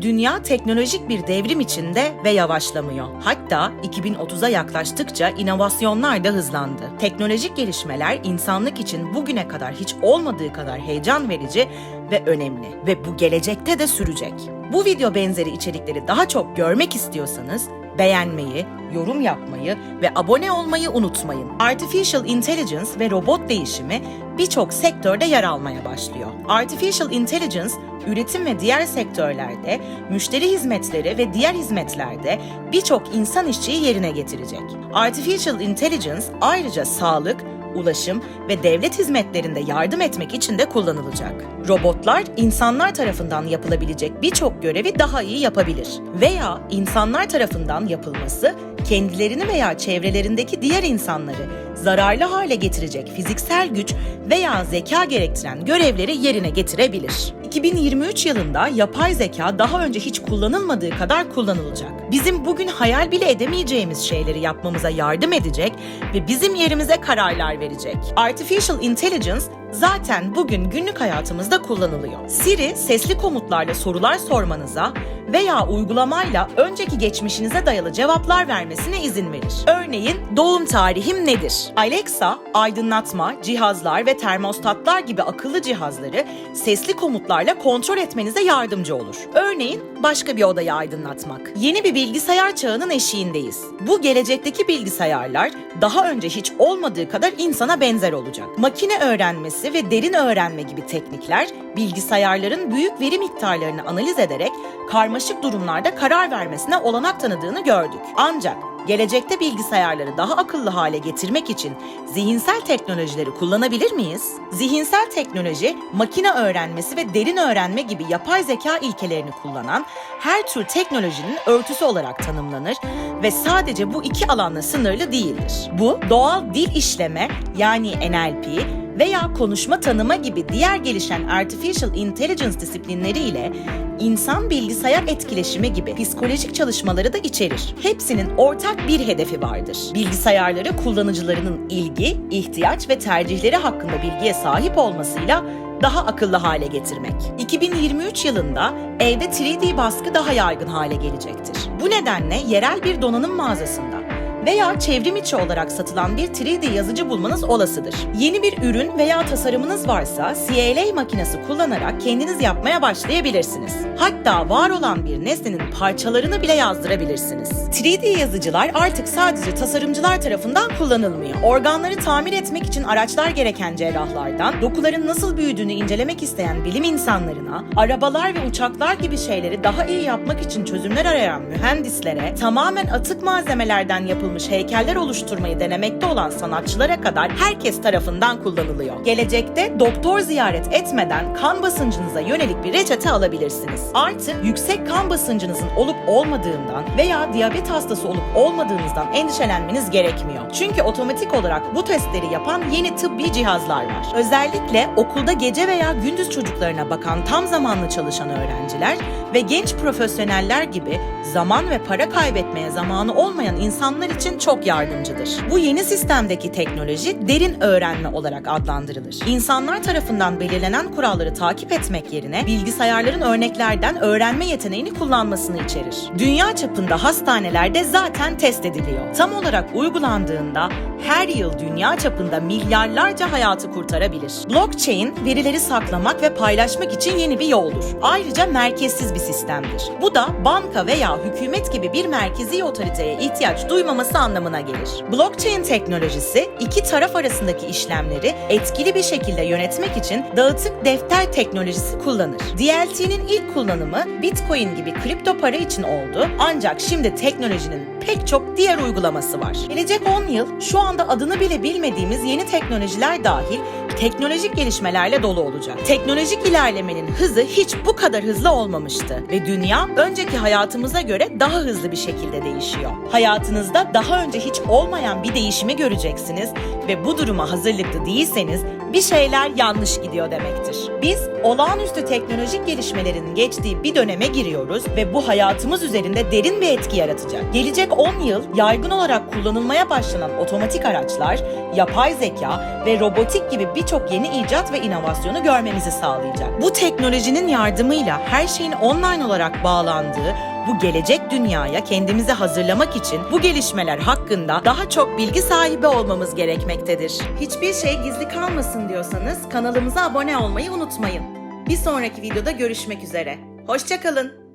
dünya teknolojik bir devrim içinde ve yavaşlamıyor. Hatta 2030'a yaklaştıkça inovasyonlar da hızlandı. Teknolojik gelişmeler insanlık için bugüne kadar hiç olmadığı kadar heyecan verici ve önemli ve bu gelecekte de sürecek. Bu video benzeri içerikleri daha çok görmek istiyorsanız beğenmeyi, yorum yapmayı ve abone olmayı unutmayın. Artificial Intelligence ve robot değişimi birçok sektörde yer almaya başlıyor. Artificial Intelligence üretim ve diğer sektörlerde, müşteri hizmetleri ve diğer hizmetlerde birçok insan işçiyi yerine getirecek. Artificial Intelligence ayrıca sağlık, ulaşım ve devlet hizmetlerinde yardım etmek için de kullanılacak. Robotlar insanlar tarafından yapılabilecek birçok görevi daha iyi yapabilir veya insanlar tarafından yapılması kendilerini veya çevrelerindeki diğer insanları zararlı hale getirecek fiziksel güç veya zeka gerektiren görevleri yerine getirebilir. 2023 yılında yapay zeka daha önce hiç kullanılmadığı kadar kullanılacak. Bizim bugün hayal bile edemeyeceğimiz şeyleri yapmamıza yardım edecek ve bizim yerimize kararlar verecek. Artificial Intelligence zaten bugün günlük hayatımızda kullanılıyor. Siri sesli komutlarla sorular sormanıza veya uygulamayla önceki geçmişinize dayalı cevaplar vermesine izin verir. Örneğin doğum tarihim nedir? Alexa, aydınlatma, cihazlar ve termostatlar gibi akıllı cihazları sesli komutlarla kontrol etmenize yardımcı olur. Örneğin başka bir odayı aydınlatmak. Yeni bir bilgisayar çağının eşiğindeyiz. Bu gelecekteki bilgisayarlar daha önce hiç olmadığı kadar insana benzer olacak. Makine öğrenmesi ve derin öğrenme gibi teknikler bilgisayarların büyük veri miktarlarını analiz ederek karmaşık durumlarda karar vermesine olanak tanıdığını gördük. Ancak gelecekte bilgisayarları daha akıllı hale getirmek için zihinsel teknolojileri kullanabilir miyiz? Zihinsel teknoloji, makine öğrenmesi ve derin öğrenme gibi yapay zeka ilkelerini kullanan her tür teknolojinin örtüsü olarak tanımlanır ve sadece bu iki alanla sınırlı değildir. Bu, doğal dil işleme yani NLP, veya konuşma tanıma gibi diğer gelişen artificial intelligence disiplinleri ile insan bilgisayar etkileşimi gibi psikolojik çalışmaları da içerir. Hepsinin ortak bir hedefi vardır. Bilgisayarları kullanıcılarının ilgi, ihtiyaç ve tercihleri hakkında bilgiye sahip olmasıyla daha akıllı hale getirmek. 2023 yılında evde 3D baskı daha yaygın hale gelecektir. Bu nedenle yerel bir donanım mağazasında veya çevrim içi olarak satılan bir 3D yazıcı bulmanız olasıdır. Yeni bir ürün veya tasarımınız varsa CLA makinesi kullanarak kendiniz yapmaya başlayabilirsiniz. Hatta var olan bir nesnenin parçalarını bile yazdırabilirsiniz. 3D yazıcılar artık sadece tasarımcılar tarafından kullanılmıyor. Organları tamir etmek için araçlar gereken cerrahlardan, dokuların nasıl büyüdüğünü incelemek isteyen bilim insanlarına, arabalar ve uçaklar gibi şeyleri daha iyi yapmak için çözümler arayan mühendislere, tamamen atık malzemelerden yapılmış heykeller oluşturmayı denemekte olan sanatçılara kadar herkes tarafından kullanılıyor. Gelecekte doktor ziyaret etmeden kan basıncınıza yönelik bir reçete alabilirsiniz. Artık yüksek kan basıncınızın olup olmadığından veya diyabet hastası olup olmadığınızdan endişelenmeniz gerekmiyor. Çünkü otomatik olarak bu testleri yapan yeni tıbbi cihazlar var. Özellikle okulda gece veya gündüz çocuklarına bakan tam zamanlı çalışan öğrenciler ve genç profesyoneller gibi zaman ve para kaybetmeye zamanı olmayan insanlar için çok yardımcıdır. Bu yeni sistemdeki teknoloji derin öğrenme olarak adlandırılır. İnsanlar tarafından belirlenen kuralları takip etmek yerine bilgisayarların örneklerden öğrenme yeteneğini kullanmasını içerir. Dünya çapında hastanelerde zaten test ediliyor. Tam olarak uygulandığında her yıl dünya çapında milyarlarca hayatı kurtarabilir. Blockchain, verileri saklamak ve paylaşmak için yeni bir yoldur. Ayrıca merkezsiz bir sistemdir. Bu da banka veya hükümet gibi bir merkezi otoriteye ihtiyaç duymaması anlamına gelir. Blockchain teknolojisi iki taraf arasındaki işlemleri etkili bir şekilde yönetmek için dağıtık defter teknolojisi kullanır. DLT'nin ilk kullanımı Bitcoin gibi kripto para için oldu ancak şimdi teknolojinin pek çok diğer uygulaması var. Gelecek 10 yıl şu anda adını bile bilmediğimiz yeni teknolojiler dahil teknolojik gelişmelerle dolu olacak. Teknolojik ilerlemenin hızı hiç bu kadar hızlı olmamıştı ve dünya önceki hayatımıza göre daha hızlı bir şekilde değişiyor. Hayatınızda daha önce hiç olmayan bir değişimi göreceksiniz ve bu duruma hazırlıklı değilseniz bir şeyler yanlış gidiyor demektir. Biz olağanüstü teknolojik gelişmelerin geçtiği bir döneme giriyoruz ve bu hayatımız üzerinde derin bir etki yaratacak. Gelecek 10 yıl yaygın olarak kullanılmaya başlanan otomatik araçlar, yapay zeka ve robotik gibi birçok yeni icat ve inovasyonu görmemizi sağlayacak. Bu teknolojinin yardımıyla her şeyin online olarak bağlandığı bu gelecek dünyaya kendimizi hazırlamak için bu gelişmeler hakkında daha çok bilgi sahibi olmamız gerekmektedir. Hiçbir şey gizli kalmasın diyorsanız kanalımıza abone olmayı unutmayın. Bir sonraki videoda görüşmek üzere. Hoşçakalın.